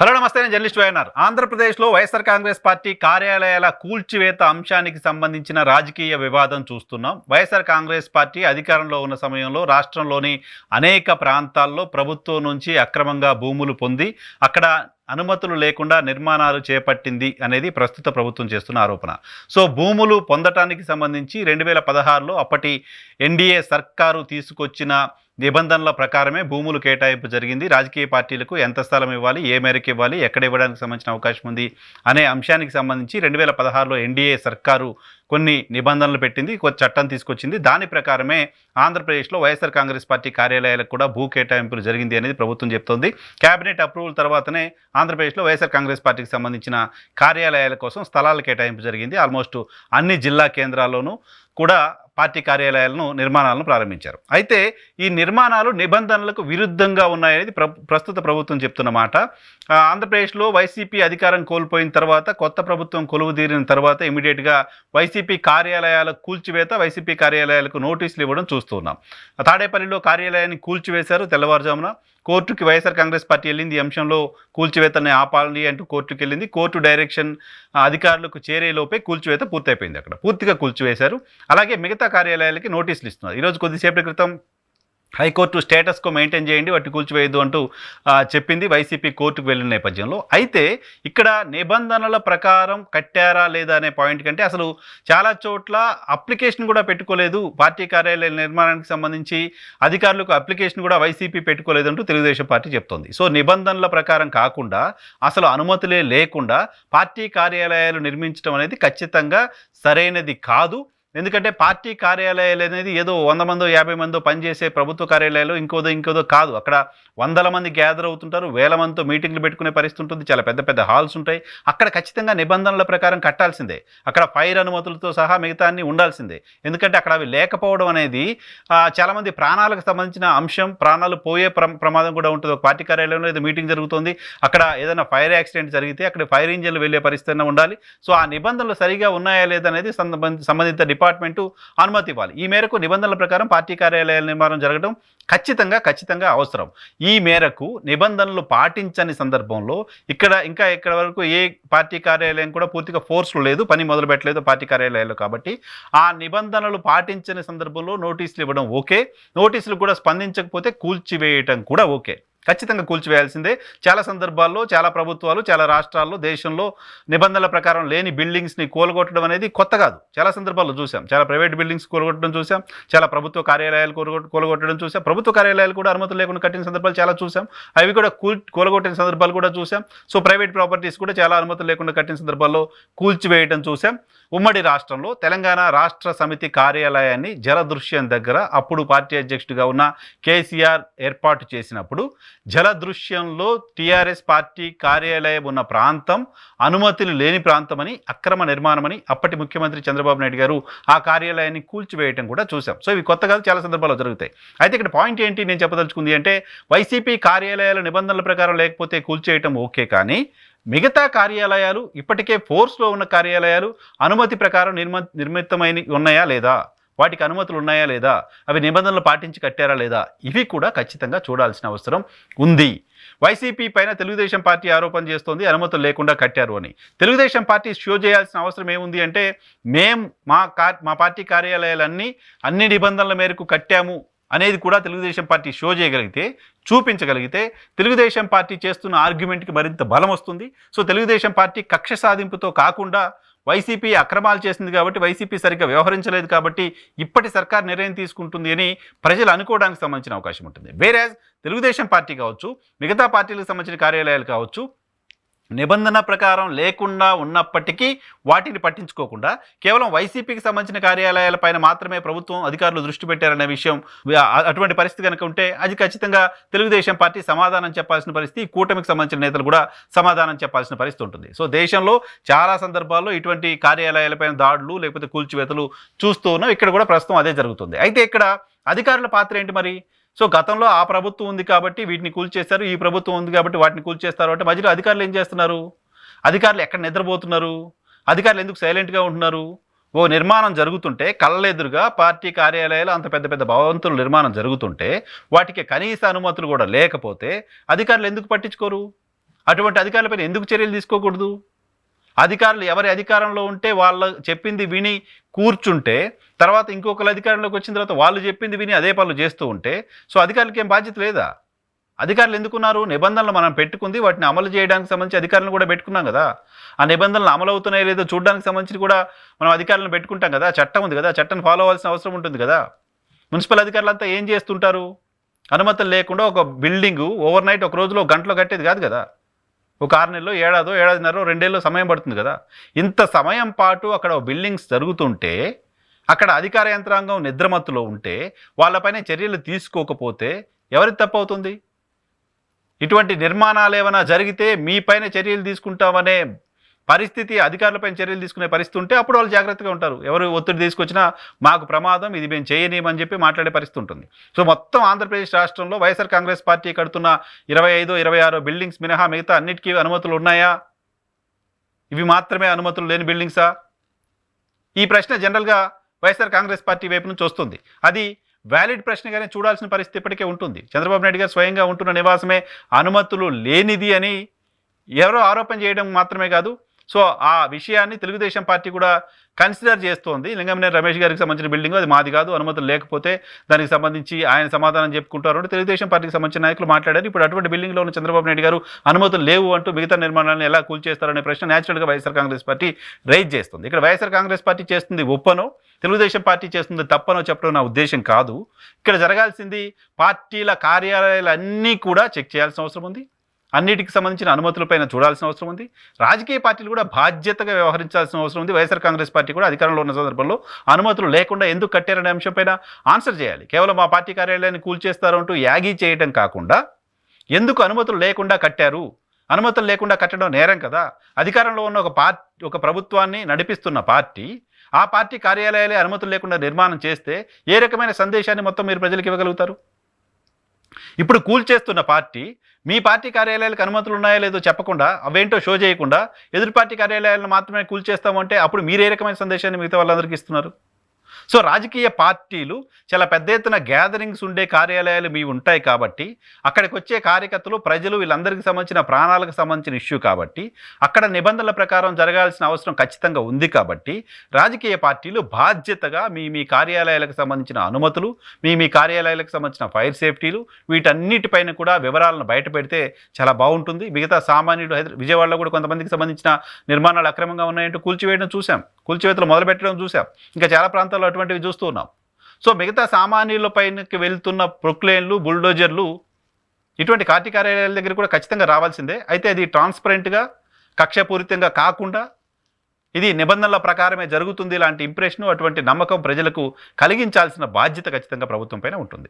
Hello నమస్తే నేను journalist YNR. ఆంధ్రప్రదేశ్లో వైఎస్ఆర్ కాంగ్రెస్ పార్టీ కార్యాలయాల కూల్చివేత అంశానికి సంబంధించిన రాజకీయ వివాదం చూస్తున్నాం. వైఎస్ఆర్ కాంగ్రెస్ పార్టీ అధికారంలో ఉన్న సమయంలో రాష్ట్రంలోని అనేక ప్రాంతాల్లో ప్రభుత్వం నుంచి అక్రమంగా భూములు పొంది అక్కడ అనుమతులు లేకుండా నిర్మాణాలు చేపట్టింది అనేది ప్రస్తుత ప్రభుత్వం చేస్తున్న ఆరోపణ. సో భూములు పొందటానికి సంబంధించి రెండు వేల పదహారులో అప్పటి ఎన్డీఏ సర్కారు తీసుకొచ్చిన నిబంధనల ప్రకారమే భూములు కేటాయింపు జరిగింది. రాజకీయ పార్టీలకు ఎంత స్థలం ఇవ్వాలి ఏ మేరకు ఇవ్వాలి ఎక్కడ ఇవ్వడానికి సంబంధించిన అవకాశం ఉంది అనే అంశానికి సంబంధించి రెండు వేల పదహారులో ఎన్డీఏ సర్కారు కొన్ని నిబంధనలు పెట్టింది కొద్ది చట్టం తీసుకొచ్చింది. దాని ప్రకారమే ఆంధ్రప్రదేశ్లో వైఎస్ఆర్ కాంగ్రెస్ పార్టీ కార్యాలయాలకు కూడా భూ కేటాయింపులు జరిగింది అనేది ప్రభుత్వం చెప్తోంది. కేబినెట్ అప్రూవల్ తర్వాతనే ఆంధ్రప్రదేశ్లో వైఎస్ఆర్ కాంగ్రెస్ పార్టీకి సంబంధించిన కార్యాలయాల కోసం స్థలాల కేటాయింపు జరిగింది. ఆల్మోస్ట్ అన్ని జిల్లా కేంద్రాల్లోనూ కూడా పార్టీ కార్యాలయాలను నిర్మాణాలను ప్రారంభించారు. అయితే ఈ నిర్మాణాలు నిబంధనలకు విరుద్ధంగా ఉన్నాయనేది ప్ర ప్రస్తుత ప్రభుత్వం చెప్తున్న మాట. ఆంధ్రప్రదేశ్లో వైసీపీ అధికారం కోల్పోయిన తర్వాత కొత్త ప్రభుత్వం కొలువుదీరిన తర్వాత ఇమీడియట్గా వైసీపీ కార్యాలయాల కూల్చివేత వైసీపీ కార్యాలయాలకు నోటీసులు ఇవ్వడం చూస్తున్నాం తాడేపల్లిలో కార్యాలయాన్ని కూల్చివేశారు తెల్లవారుజామున. కోర్టుకి వైఎస్ఆర్ కాంగ్రెస్ పార్టీ వెళ్ళింది ఈ అంశంలో కూల్చివేతని ఆపాలి అంటూ కోర్టుకి వెళ్ళింది. కోర్టు డైరెక్షన్ అధికారులకు చేరేలోపే కూల్చివేత పూర్తయిపోయింది అక్కడ. పూర్తిగా కూల్చివేశారు. అలాగే మిగతా కార్యాలయాలకి నోటీసులు ఇస్తున్నారు. ఈరోజు కొద్దిసేపటి క్రితం హైకోర్టు స్టేటస్కో మెయింటైన్ చేయండి వాటిని కూల్చివేయద్దు అంటూ చెప్పింది వైసీపీ కోర్టుకు వెళ్ళిన నేపథ్యంలో. అయితే ఇక్కడ నిబంధనల ప్రకారం కట్టారా లేదా అనే పాయింట్ కంటే అసలు చాలా చోట్ల అప్లికేషన్ కూడా పెట్టుకోలేదు. పార్టీ కార్యాలయాల నిర్మాణానికి సంబంధించి అధికారులకు అప్లికేషన్ కూడా వైసీపీ పెట్టుకోలేదంటూ తెలుగుదేశం పార్టీ చెప్తోంది. సో నిబంధనల ప్రకారం కాకుండా అసలు అనుమతులే లేకుండా పార్టీ కార్యాలయాలు నిర్మించడం అనేది ఖచ్చితంగా సరైనది కాదు. ఎందుకంటే పార్టీ కార్యాలయాలు అనేది ఏదో వంద మందో యాభై మందో పనిచేసే ప్రభుత్వ కార్యాలయాలు ఇంకోదో ఇంకోదో కాదు. అక్కడ వందల మంది గ్యాదర్ అవుతుంటారు వేల మందితో మీటింగ్లు పెట్టుకునే పరిస్థితి ఉంటుంది చాలా పెద్ద పెద్ద హాల్స్ ఉంటాయి. అక్కడ ఖచ్చితంగా నిబంధనల ప్రకారం కట్టాల్సిందే. అక్కడ ఫైర్ అనుమతులతో సహా మిగతా అన్ని ఉండాల్సిందే. ఎందుకంటే అక్కడ అవి లేకపోవడం అనేది చాలామంది ప్రాణాలకు సంబంధించిన అంశం ప్రాణాలు పోయే ప్ర ప్రమాదం కూడా ఉంటుంది. ఒక పార్టీ కార్యాలయంలో ఏదో మీటింగ్ జరుగుతుంది అక్కడ ఏదైనా ఫైర్ యాక్సిడెంట్ జరిగితే అక్కడ ఫైర్ ఇంజన్లు వెళ్ళే పరిస్థితి ఉండాలి. సో ఆ నిబంధనలు సరిగా ఉన్నాయా లేదా అనేది సంబంధిత డిపార్ట్మెంట్ అనుమతి ఇవ్వాలి. ఈ మేరకు నిబంధనల ప్రకారం పార్టీ కార్యాలయాల నిర్మాణం జరగడం ఖచ్చితంగా ఖచ్చితంగా అవసరం. ఈ మేరకు నిబంధనలు పాటించని సందర్భంలో ఇక్కడ ఇంకా ఇక్కడ వరకు ఏ పార్టీ కార్యాలయం కూడా పూర్తిగా ఫోర్స్లు లేదు పని మొదలు పెట్టలేదు పార్టీ కార్యాలయాల్లో కాబట్టి ఆ నిబంధనలు పాటించని సందర్భంలో నోటీసులు ఇవ్వడం ఓకే. నోటీసులు కూడా స్పందించకపోతే కూల్చివేయటం కూడా ఓకే. ఖచ్చితంగా కూల్చివేయాల్సిందే. చాలా సందర్భాల్లో చాలా ప్రభుత్వాలు చాలా రాష్ట్రాల్లో దేశంలో నిబంధనల ప్రకారం లేని బిల్డింగ్స్ని కూలగొట్టడం అనేది కొత్త కాదు. చాలా సందర్భాల్లో చూసాం చాలా ప్రైవేట్ బిల్డింగ్స్ కూలగొట్టడం చూసాం చాలా ప్రభుత్వ కార్యాలయాలు కూలగొట్ కూలగొట్టడం చూసాం ప్రభుత్వ కార్యాలయాలు కూడా అనుమతులు లేకుండా కట్టిన సందర్భాలు చాలా చూసాం అవి కూడా కూల్ కూలగొట్టిన సందర్భాలు కూడా చూసాం సో ప్రైవేట్ ప్రాపర్టీస్ కూడా చాలా అనుమతులు లేకుండా కట్టిన సందర్భాల్లో కూల్చివేయడం చూసాం ఉమ్మడి రాష్ట్రంలో తెలంగాణ రాష్ట్ర సమితి కార్యాలయాన్ని జలదృశ్యం దగ్గర అప్పుడు పార్టీ అధ్యక్షుడిగా ఉన్న కేసీఆర్ ఏర్పాటు చేసినప్పుడు జలదృశ్యంలో టీఆర్ఎస్ పార్టీ కార్యాలయం ఉన్న ప్రాంతం అనుమతులు లేని ప్రాంతమని అక్రమ నిర్మాణమని అప్పటి ముఖ్యమంత్రి చంద్రబాబు నాయుడు గారు ఆ కార్యాలయాన్ని కూల్చివేయటం కూడా చూసాం సో ఇవి కొత్తగా చాలా సందర్భాల్లో జరుగుతాయి. అయితే ఇక్కడ పాయింట్ ఏంటి నేను చెప్పదలుచుకుంది అంటే వైసీపీ కార్యాలయాల నిబంధనల ప్రకారం లేకపోతే కూల్చేయటం ఓకే కానీ మిగతా కార్యాలయాలు ఇప్పటికే ఫోర్స్లో ఉన్న కార్యాలయాలు అనుమతి ప్రకారం నిర్మ నిర్మితమైన ఉన్నాయా లేదా? వాటికి అనుమతులు ఉన్నాయా లేదా? అవి నిబంధనలు పాటించి కట్టారా లేదా? ఇవి కూడా ఖచ్చితంగా చూడాల్సిన అవసరం ఉంది. వైసీపీ పైన తెలుగుదేశం పార్టీ ఆరోపణ చేస్తోంది అనుమతులు లేకుండా కట్టారు అని. తెలుగుదేశం పార్టీ షో చేయాల్సిన అవసరం ఏముంది అంటే మేం మా కా మా పార్టీ కార్యాలయాలన్నీ అన్ని నిబంధనల మేరకు కట్టాము అనేది కూడా తెలుగుదేశం పార్టీ షో చేయగలిగితే చూపించగలిగితే తెలుగుదేశం పార్టీ చేస్తున్న ఆర్గ్యుమెంట్కి మరింత బలం వస్తుంది. సో తెలుగుదేశం పార్టీ కక్ష సాధింపుతో కాకుండా వైసీపీ అక్రమాలు చేసింది కాబట్టి వైసీపీ సరిగ్గా వ్యవహరించలేదు కాబట్టి ఇప్పటి సర్కార్ నిర్ణయం తీసుకుంటుంది అని ప్రజలు అనుకోవడానికి సంబంధించిన అవకాశం ఉంటుంది. వేరే తెలుగుదేశం పార్టీ కావచ్చు మిగతా పార్టీలకు సంబంధించిన కార్యాలయాలు కావచ్చు నిబంధన ప్రకారం లేకుండా ఉన్నప్పటికీ వాటిని పట్టించుకోకుండా కేవలం వైసీపీకి సంబంధించిన కార్యాలయాలపైన మాత్రమే ప్రభుత్వం అధికారులు దృష్టి పెట్టారనే విషయం అటువంటి పరిస్థితి కనుక ఉంటే అది ఖచ్చితంగా తెలుగుదేశం పార్టీ సమాధానం చెప్పాల్సిన పరిస్థితి ఈ కూటమికి సంబంధించిన నేతలు కూడా సమాధానం చెప్పాల్సిన పరిస్థితి ఉంటుంది. సో దేశంలో చాలా సందర్భాల్లో ఇటువంటి కార్యాలయాలపైన దాడులు లేకపోతే కూల్చివేతలు చూస్తూ ఉన్నాం. ఇక్కడ కూడా ప్రస్తుతం అదే జరుగుతుంది. అయితే ఇక్కడ అధికారుల పాత్ర ఏంటి మరి? సో గతంలో ఆ ప్రభుత్వం ఉంది కాబట్టి వీటిని కూల్చేస్తారు ఈ ప్రభుత్వం ఉంది కాబట్టి వాటిని కూల్చేస్తారు అంటే మధ్యలో అధికారులు ఏం చేస్తున్నారు? అధికారులు ఎక్కడ నిద్రపోతున్నారు? అధికారులు ఎందుకు సైలెంట్గా ఉంటున్నారు? ఓ నిర్మాణం జరుగుతుంటే కళ్ళెదురుగా పార్టీ కార్యాలయాలు అంత పెద్ద పెద్ద భవంతుల నిర్మాణం జరుగుతుంటే వాటికి కనీస అనుమతులు కూడా లేకపోతే అధికారులు ఎందుకు పట్టించుకోరు? అటువంటి అధికారులపైన ఎందుకు చర్యలు తీసుకోకూడదు? అధికారులు ఎవరి అధికారంలో ఉంటే వాళ్ళ చెప్పింది విని కూర్చుంటే తర్వాత ఇంకొకరు అధికారంలోకి వచ్చిన తర్వాత వాళ్ళు చెప్పింది విని అదే పనులు చేస్తూ ఉంటే సో అధికారులకి ఏం బాధ్యత లేదా? అధికారులు ఎందుకున్నారు? నిబంధనలు మనం పెట్టుకుంది వాటిని అమలు చేయడానికి సంబంధించి అధికారులను కూడా పెట్టుకున్నాం కదా. ఆ నిబంధనలు అమలు అవుతున్నాయో లేదో చూడడానికి సంబంధించి కూడా మనం అధికారులను పెట్టుకుంటాం కదా. చట్టం ఉంది కదా. చట్టాన్ని ఫాలో అవ్వాల్సిన అవసరం ఉంటుంది కదా. మున్సిపల్ అధికారులంతా ఏం చేస్తుంటారు? అనుమతులు లేకుండా ఒక బిల్డింగు ఓవర్ నైట్ ఒక రోజులో ఒక గంటలో కట్టేది కాదు కదా. ఒక ఆరు నెలలో ఏడాదో ఏడాదిన్నర రెండేళ్ళు సమయం పడుతుంది కదా. ఇంత సమయం పాటు అక్కడ బిల్డింగ్స్ జరుగుతుంటే అక్కడ అధికార యంత్రాంగం నిద్రమత్తులో ఉంటే వాళ్ళపైన చర్యలు తీసుకోకపోతే ఎవరికి తప్పు అవుతుంది ఇటువంటి నిర్మాణాలు ఏమైనా జరిగితే మీపైన చర్యలు తీసుకుంటామనే పరిస్థితి అధికారులపై చర్యలు తీసుకునే పరిస్థితి ఉంటే అప్పుడు వాళ్ళు జాగ్రత్తగా ఉంటారు. ఎవరు ఒత్తిడి తీసుకొచ్చినా మాకు ప్రమాదం ఇది మేము చేయనీయమని చెప్పి మాట్లాడే పరిస్థితి ఉంటుంది. సో మొత్తం ఆంధ్రప్రదేశ్ రాష్ట్రంలో వైఎస్ఆర్ కాంగ్రెస్ పార్టీ కడుతున్న ఇరవై ఐదు ఇరవై ఆరో బిల్డింగ్స్ మినహా మిగతా అన్నిటికీ అనుమతులు ఉన్నాయా? ఇవి మాత్రమే అనుమతులు లేని బిల్డింగ్సా? ఈ ప్రశ్న జనరల్గా వైఎస్ఆర్ కాంగ్రెస్ పార్టీ వైపు నుంచి వస్తుంది. అది వ్యాలిడ్ ప్రశ్నగానే చూడాల్సిన పరిస్థితి ఇప్పటికే ఉంటుంది. చంద్రబాబు నాయుడు గారు స్వయంగా ఉంటున్న నివాసమే అనుమతులు లేనిది అని ఎవరో ఆరోపణ చేయడం మాత్రమే కాదు సో ఆ విషయాన్ని తెలుగుదేశం పార్టీ కూడా కన్సిడర్ చేస్తోంది. లింగమనే రమేష్ గారికి సంబంధించిన బిల్డింగ్ అది మాది కాదు అనుమతులు లేకపోతే దానికి సంబంధించి ఆయన సమాధానం చెప్పుకుంటారు అంటే తెలుగుదేశం పార్టీకి సంబంధించిన నాయకులు మాట్లాడారు. ఇప్పుడు అటువంటి బిల్డింగ్లో ఉన్న చంద్రబాబు నాయుడు గారు అనుమతులు లేవు అంటూ మిగతా నిర్మాణాలను ఎలా కూల్చేస్తారనే ప్రశ్న న్యాచురల్గా వైఎస్ఆర్ కాంగ్రెస్ పార్టీ రైజ్ చేస్తుంది. ఇక్కడ వైఎస్ఆర్ కాంగ్రెస్ పార్టీ చేస్తుంది ఒప్పనో తెలుగుదేశం పార్టీ చేస్తుంది తప్పనో చెప్పడం నా ఉద్దేశం కాదు. ఇక్కడ జరగాల్సింది పార్టీల కార్యాలయాలన్నీ కూడా చెక్ చేయాల్సిన అవసరం ఉంది. అన్నిటికి సంబంధించిన అనుమతులపైన చూడాల్సిన అవసరం ఉంది. రాజకీయ పార్టీలు కూడా బాధ్యతగా వ్యవహరించాల్సిన అవసరం ఉంది. వైఎస్ఆర్ కాంగ్రెస్ పార్టీ కూడా అధికారంలో ఉన్న సందర్భంలో అనుమతులు లేకుండా ఎందుకు కట్టారనే అంశంపైన ఆన్సర్ చేయాలి. కేవలం మా పార్టీ కార్యాలయాన్ని కూల్చేస్తారు అంటూ యాగీ చేయడం కాకుండా ఎందుకు అనుమతులు లేకుండా కట్టారు? అనుమతులు లేకుండా కట్టడం నేరం కదా. అధికారంలో ఉన్న ఒక పార్టీ ఒక ప్రభుత్వాన్ని నడిపిస్తున్న పార్టీ ఆ పార్టీ కార్యాలయాలే అనుమతులు లేకుండా నిర్మాణం చేస్తే ఏ రకమైన సందేశాన్ని మొత్తం మీరు ప్రజలకు ఇవ్వగలుగుతారు? ఇప్పుడు కూల్చేస్తున్న పార్టీ మీ పార్టీ కార్యాలయాలకు అనుమతులు ఉన్నాయో లేదో చెప్పకుండా అవేంటో షో చేయకుండా ఎదురు పార్టీ కార్యాలయాలను మాత్రమే కూల్చేస్తామంటే అప్పుడు మీరు ఏ రకమైన సందేశాన్ని మిగతా వాళ్ళందరికీ ఇస్తున్నారు? సో రాజకీయ పార్టీలు చాలా పెద్ద ఎత్తున గ్యాదరింగ్స్ ఉండే కార్యాలయాలు మీ ఉంటాయి కాబట్టి అక్కడికి వచ్చే కార్యకర్తలు ప్రజలు వీళ్ళందరికీ సంబంధించిన ప్రాణాలకు సంబంధించిన ఇష్యూ కాబట్టి అక్కడ నిబంధనల ప్రకారం జరగాల్సిన అవసరం ఖచ్చితంగా ఉంది కాబట్టి రాజకీయ పార్టీలు బాధ్యతగా మీ మీ కార్యాలయాలకు సంబంధించిన అనుమతులు మీ మీ కార్యాలయాలకు సంబంధించిన ఫైర్ సేఫ్టీలు వీటన్నిటిపైన కూడా వివరాలను బయట పెడితే చాలా బాగుంటుంది. మిగతా సామాన్యుడు హైదరా విజయవాడలో కూడా కొంతమందికి సంబంధించిన నిర్మాణాలు అక్రమంగా ఉన్నాయంటూ కూల్చివేయడం చూశాం. కూల్చివేతలు మొదలుపెట్టడం చూసాం ఇంకా చాలా ప్రాంతాల్లో అటువంటివి చూస్తూ ఉన్నాం. సో మిగతా సామాన్యుల పైనకి వెళ్తున్న ప్రొక్లేన్లు బుల్డోజర్లు ఇటువంటి కార్టీ కార్యాలయాల దగ్గర కూడా ఖచ్చితంగా రావాల్సిందే. అయితే అది ట్రాన్స్పరెంట్గా కక్షపూరితంగా కాకుండా ఇది నిబంధనల ప్రకారమే జరుగుతుంది లాంటి ఇంప్రెషన్ అటువంటి నమ్మకం ప్రజలకు కలిగించాల్సిన బాధ్యత ఖచ్చితంగా ప్రభుత్వం పైన ఉంటుంది.